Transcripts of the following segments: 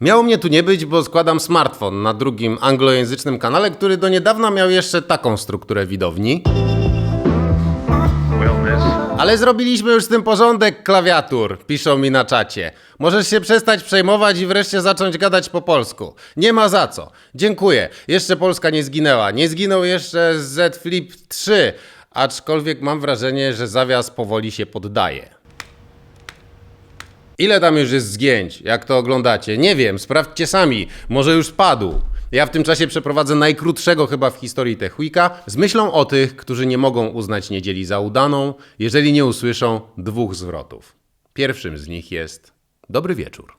Miało mnie tu nie być, bo składam smartfon na drugim anglojęzycznym kanale, który do niedawna miał jeszcze taką strukturę widowni. Ale zrobiliśmy już z tym porządek klawiatur, piszą mi na czacie. Możesz się przestać przejmować i wreszcie zacząć gadać po polsku. Nie ma za co. Dziękuję. Jeszcze Polska nie zginęła. Nie zginął jeszcze Z Flip 3, aczkolwiek mam wrażenie, że zawias powoli się poddaje. Ile tam już jest zgięć, jak to oglądacie? Nie wiem, sprawdźcie sami, może już spadł. Ja w tym czasie przeprowadzę najkrótszego chyba w historii Tech Weeka z myślą o tych, którzy nie mogą uznać niedzieli za udaną, jeżeli nie usłyszą dwóch zwrotów. Pierwszym z nich jest dobry wieczór.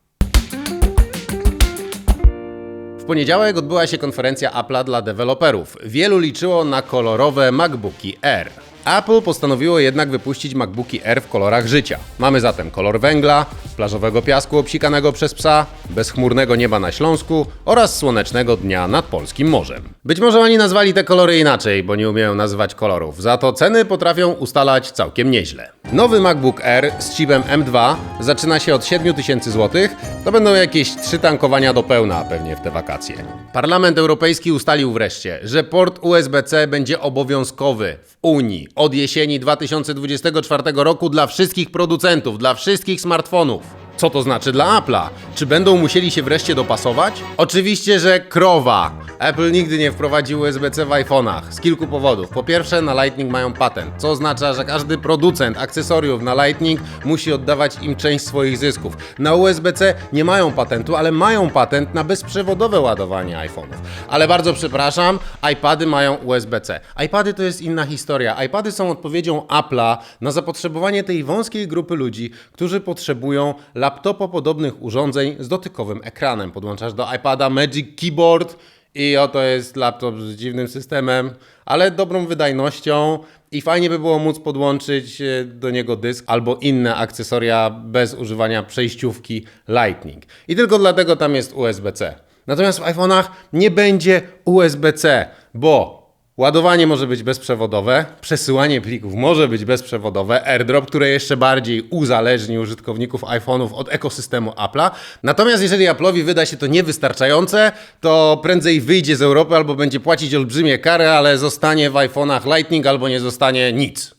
W poniedziałek odbyła się konferencja Apple'a dla deweloperów. Wielu liczyło na kolorowe MacBooki Air. Apple postanowiło jednak wypuścić MacBooki Air w kolorach życia. Mamy zatem kolor węgla, plażowego piasku obsikanego przez psa, bezchmurnego nieba na Śląsku oraz słonecznego dnia nad polskim morzem. Być może oni nazwali te kolory inaczej, bo nie umieją nazywać kolorów. Za to ceny potrafią ustalać całkiem nieźle. Nowy MacBook Air z chipem M2 zaczyna się od 7000 zł. To będą jakieś trzy tankowania do pełna pewnie w te wakacje. Parlament Europejski ustalił wreszcie, że port USB-C będzie obowiązkowy w Unii od jesieni 2024 roku dla wszystkich producentów, dla wszystkich smartfonów. Co to znaczy dla Apple'a? Czy będą musieli się wreszcie dopasować? Oczywiście, że krowa. Apple nigdy nie wprowadził USB-C w iPhone'ach z kilku powodów. Po pierwsze, na Lightning mają patent, co oznacza, że każdy producent akcesoriów na Lightning musi oddawać im część swoich zysków. Na USB-C nie mają patentu, ale mają patent na bezprzewodowe ładowanie iPhone'ów. Ale bardzo przepraszam, iPady mają USB-C. iPady to jest inna historia. iPady są odpowiedzią Apple'a na zapotrzebowanie tej wąskiej grupy ludzi, którzy potrzebują laptopopodobnych urządzeń z dotykowym ekranem. Podłączasz do iPada Magic Keyboard i oto jest laptop z dziwnym systemem, ale dobrą wydajnością i fajnie by było móc podłączyć e, do niego dysk albo inne akcesoria bez używania przejściówki Lightning. I tylko dlatego tam jest USB-C. Natomiast w iPhone'ach nie będzie USB-C, bo Ładowanie może być bezprzewodowe, przesyłanie plików może być bezprzewodowe, AirDrop, które jeszcze bardziej uzależni użytkowników iPhone'ów od ekosystemu Apple'a. Natomiast jeżeli Apple'owi wyda się to niewystarczające, to prędzej wyjdzie z Europy albo będzie płacić olbrzymie kary, ale zostanie w iPhone'ach Lightning albo nie zostanie nic.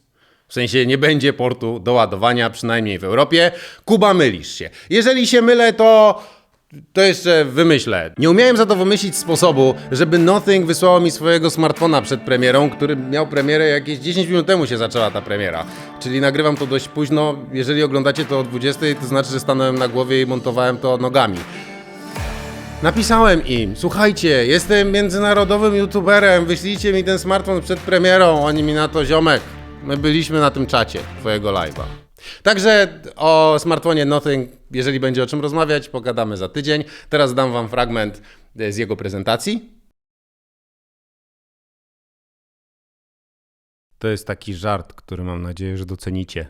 W sensie nie będzie portu do ładowania, przynajmniej w Europie. Kuba, mylisz się. Jeżeli się mylę, to to jeszcze wymyślę. Nie umiałem za to wymyślić sposobu, żeby Nothing wysłało mi swojego smartfona przed premierą, który miał premierę jakieś 10 minut temu się zaczęła ta premiera. Czyli nagrywam to dość późno. Jeżeli oglądacie to o 20, to znaczy, że stanąłem na głowie i montowałem to nogami. Napisałem im, słuchajcie, jestem międzynarodowym youtuberem, wyślijcie mi ten smartfon przed premierą. Oni mi na to, ziomek, my byliśmy na tym czacie twojego live'a. Także o smartfonie Nothing, jeżeli będzie o czym rozmawiać, pogadamy za tydzień. Teraz dam wam fragment e, z jego prezentacji. To jest taki żart, który mam nadzieję, że docenicie.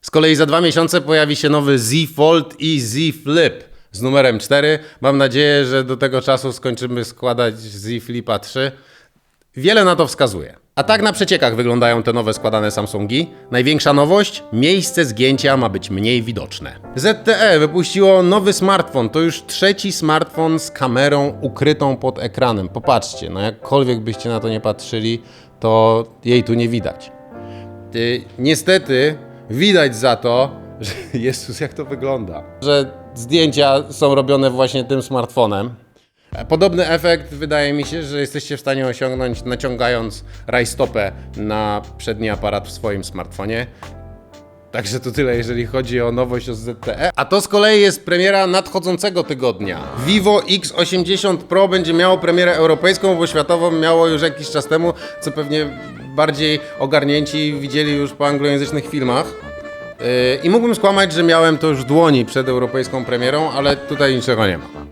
Z kolei za dwa miesiące pojawi się nowy Z Fold i Z Flip z numerem 4. Mam nadzieję, że do tego czasu skończymy składać Z Flipa 3. Wiele na to wskazuje. A tak na przeciekach wyglądają te nowe składane Samsungi. Największa nowość? Miejsce zgięcia ma być mniej widoczne. ZTE wypuściło nowy smartfon. To już trzeci smartfon z kamerą ukrytą pod ekranem. Popatrzcie, no jakkolwiek byście na to nie patrzyli, to jej tu nie widać. Y, niestety widać za to, że Jezus, jak to wygląda. Że zdjęcia są robione właśnie tym smartfonem. Podobny efekt wydaje mi się, że jesteście w stanie osiągnąć naciągając rajstopę na przedni aparat w swoim smartfonie. Także to tyle, jeżeli chodzi o nowość o ZTE. A to z kolei jest premiera nadchodzącego tygodnia. Vivo X80 Pro będzie miało premierę europejską, bo światową miało już jakiś czas temu, co pewnie bardziej ogarnięci widzieli już po anglojęzycznych filmach. Yy, I mógłbym skłamać, że miałem to już w dłoni przed europejską premierą, ale tutaj niczego nie ma.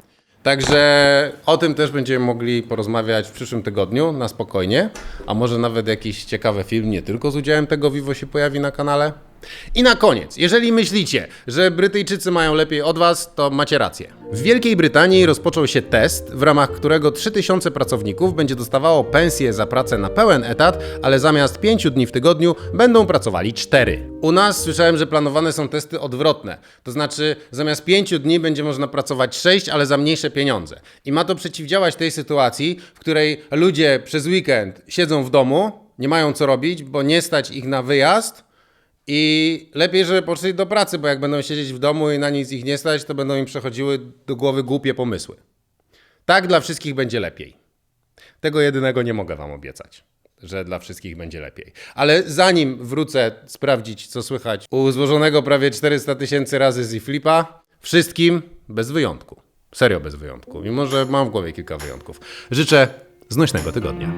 Także o tym też będziemy mogli porozmawiać w przyszłym tygodniu na spokojnie, a może nawet jakiś ciekawy film nie tylko z udziałem tego Vivo się pojawi na kanale. I na koniec, jeżeli myślicie, że Brytyjczycy mają lepiej od was, to macie rację. W Wielkiej Brytanii rozpoczął się test, w ramach którego 3000 pracowników będzie dostawało pensję za pracę na pełen etat, ale zamiast 5 dni w tygodniu będą pracowali 4. U nas słyszałem, że planowane są testy odwrotne. To znaczy, zamiast 5 dni będzie można pracować 6, ale za mniejsze pieniądze. I ma to przeciwdziałać tej sytuacji, w której ludzie przez weekend siedzą w domu, nie mają co robić, bo nie stać ich na wyjazd. I lepiej, żeby poszli do pracy, bo jak będą siedzieć w domu i na nic ich nie stać, to będą im przechodziły do głowy głupie pomysły. Tak dla wszystkich będzie lepiej. Tego jedynego nie mogę Wam obiecać, że dla wszystkich będzie lepiej. Ale zanim wrócę sprawdzić, co słychać u złożonego prawie 400 tysięcy razy z Flipa, wszystkim bez wyjątku. Serio bez wyjątku, mimo że mam w głowie kilka wyjątków. Życzę znośnego tygodnia.